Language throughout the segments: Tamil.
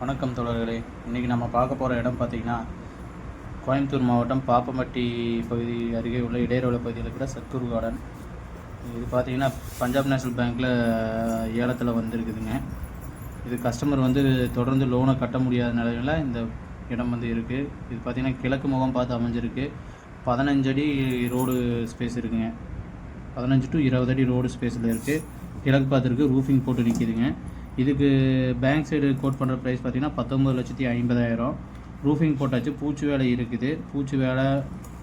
வணக்கம் தோழர்களே. இன்றைக்கி நம்ம பார்க்க போகிற இடம் பார்த்திங்கன்னா கோயம்புத்தூர் மாவட்டம் பாப்பம்பட்டி பகுதி அருகே உள்ள இடையரோல பகுதியில் இருக்கிற சத்தூர் கார்டன். இது பார்த்திங்கன்னா பஞ்சாப் நேஷனல் பேங்க்கில் ஏலத்தில் வந்திருக்குதுங்க. இது கஸ்டமர் வந்து தொடர்ந்து லோனை கட்ட முடியாத நிலையில் இந்த இடம் வந்து இருக்குது இது பார்த்திங்கன்னா கிழக்கு முகம் பார்த்து அமைஞ்சிருக்கு. பதினஞ்சடி ரோடு ஸ்பேஸ் இருக்குங்க. பதினஞ்சு டு இருபது அடி ரோடு ஸ்பேஸில் இருக்குது கிழக்கு பார்த்துருக்கு ரூஃபிங் போட்டு நிற்கிதுங்க இதுக்கு பேங்க் சைடு கோட் பண்ணுற ப்ரைஸ் பார்த்தீங்கன்னா பத்தொம்பது லட்சத்தி ஐம்பதாயிரம். ரூஃபிங் போட்டாச்சு பூச்சி வேலை இருக்குது. பூச்சி வேலை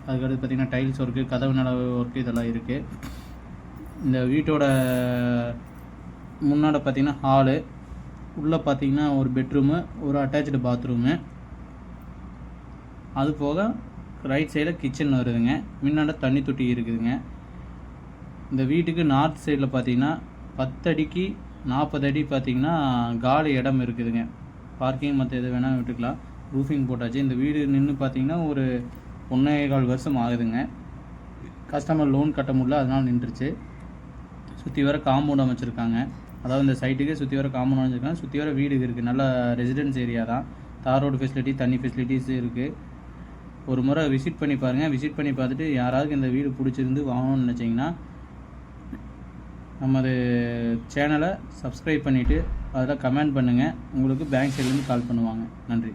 அதுக்கடுத்து பார்த்தீங்கன்னா டைல்ஸ் ஒர்க்கு கதவு நிலவு ஒர்க்கு இதெல்லாம் இருக்குது இந்த வீட்டோட முன்னாடி பார்த்தீங்கன்னா ஹாலு உள்ளே பார்த்தீங்கன்னா ஒரு பெட்ரூமு ஒரு அட்டாச்சு பாத்ரூமு அது போக ரைட் சைடில் கிச்சன் வருதுங்க. முன்னாடி தண்ணி தொட்டி இருக்குதுங்க. இந்த வீட்டுக்கு நார்த் சைடில் பார்த்தீங்கன்னா பத்தடிக்கு நாற்பது அடி பார்த்தீங்கன்னா காலி இடம் இருக்குதுங்க. பார்க்கிங் மற்ற எது வேணால் விட்டுக்கலாம். ரூஃபிங் போட்டாச்சு. இந்த வீடு நின்று பார்த்தீங்கன்னா ஒரு ஒன்றே கால் வருஷம் ஆகுதுங்க. கஸ்டமர் லோன் கட்ட முடியல அதனால் நின்றுச்சு. சுற்றி வர காம்பவுண்ட் அமைச்சிருக்காங்க. அதாவது இந்த சைட்டுக்கு சுற்றி வர காம்பவுண்ட் அமைச்சிருக்காங்க. சுற்றி வர வீடு இருக்குது நல்ல ரெசிடென்ஸ் ஏரியா தான். தார் ரோடு ஃபெசிலிட்டி தண்ணி ஃபெசிலிட்டிஸ் இருக்குது ஒரு முறை விசிட் பண்ணி பாருங்கள் விசிட் பண்ணி பார்த்துட்டு யாராவது இந்த வீடு பிடிச்சிருந்து வாங்கணும்னு நினச்சிங்கன்னா நமது சேனலை சப்ஸ்கிரைப் பண்ணிவிட்டு அதில் கமெண்ட் பண்ணுங்கள் உங்களுக்கு பேங்க் சைட்லேருந்து கால் பண்ணுவாங்க. நன்றி.